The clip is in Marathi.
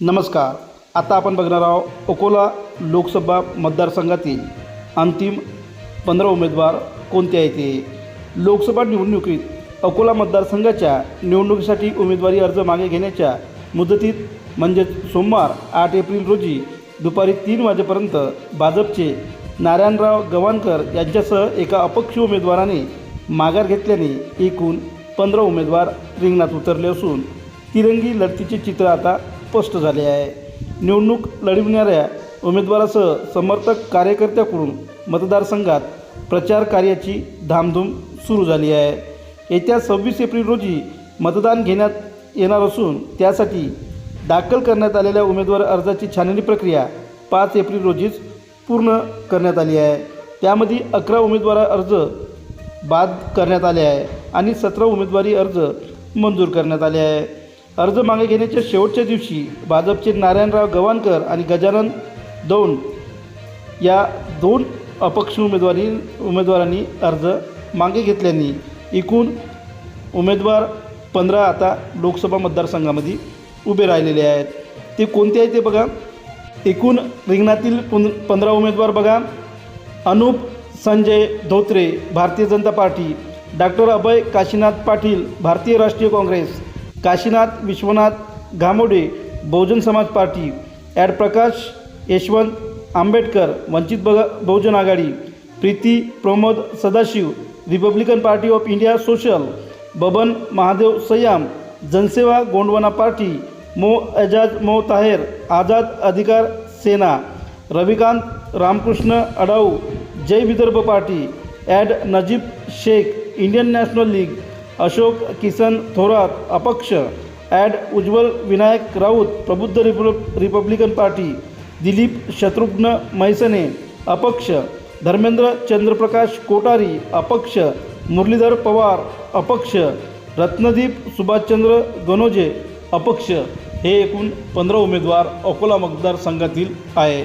नमस्कार. आता आपण बघणार आहोत अकोला लोकसभा मतदारसंघातील अंतिम पंधरा उमेदवार कोणते आहेत ते लोकसभा निवडणुकीत अकोला मतदारसंघाच्या निवडणुकीसाठी उमेदवारी अर्ज मागे घेण्याच्या मुदतीत म्हणजेच सोमवार आठ एप्रिल रोजी दुपारी तीन वाजेपर्यंत भाजपचे नारायणराव गवाणकर यांच्यासह एका अपक्ष उमेदवाराने माघार घेतल्याने एकूण पंधरा उमेदवार रिंगणात उतरले असून तिरंगी लढतीचे चित्र आता स्पष्ट झाले आहे. निवडणूक लढविणाऱ्या उमेदवारासह समर्थक कार्यकर्त्याकडून मतदारसंघात प्रचार कार्याची धामधूम सुरू झाली आहे. येत्या सव्वीस एप्रिल रोजी मतदान घेण्यात येणार असून त्यासाठी दाखल करण्यात आलेल्या उमेदवार अर्जाची छाननी प्रक्रिया पाच एप्रिल रोजीच पूर्ण करण्यात आली आहे. त्यामध्ये अकरा उमेदवार अर्ज बाद करण्यात आले आहे आणि सतरा उमेदवारी अर्ज मंजूर करण्यात आले आहे. अर्ज मागे घेण्याच्या शेवटच्या दिवशी भाजपचे नारायणराव गवाणकर आणि गजानन दौंड या दोन अपक्ष उमेदवारी उमेदवारांनी अर्ज मागे घेतल्याने एकूण उमेदवार पंधरा आता लोकसभा मतदारसंघामध्ये उभे राहिलेले आहेत. ते कोणते आहेत ते बघा. एकूण रिंगणातील पुन पंधरा उमेदवार बघा. Anup Sanjay Dhotre Bharatiya Janata Party doctor Abhay Kashinath Patil Bharatiya Rashtriya Congress Kashinath Vishwanath Ghamode Bahujan Samaj Party add Prakash Yashwant Ambedkar Vanchit bug Bahujan Aghadi Preeti Pramod Sadashiv Republican Party of India social Baban Mahadev Sayyam Jansewa Gondwana Party मो एजाज मो Taher Azad Adhikar Sena Ravikant Ramkrishna Adau Jai Vidarbha Party add Najeeb Shaikh Indian National League Ashok Kisan Thorat अपक्ष ॲड उज्ज्वल विनायक राऊत प्रबुद्ध रिपब रिपब्लिकन पार्टी दिलीप शत्रुघ्न मैसने अपक्ष धर्मेंद्र चंद्रप्रकाश कोटारी अपक्ष मुरलीधर पवार अपक्ष रत्नदीप सुभाषचंद्र गणोजे अपक्ष हे एकूण पंधरा उमेदवार अकोला मतदारसंघातील आहे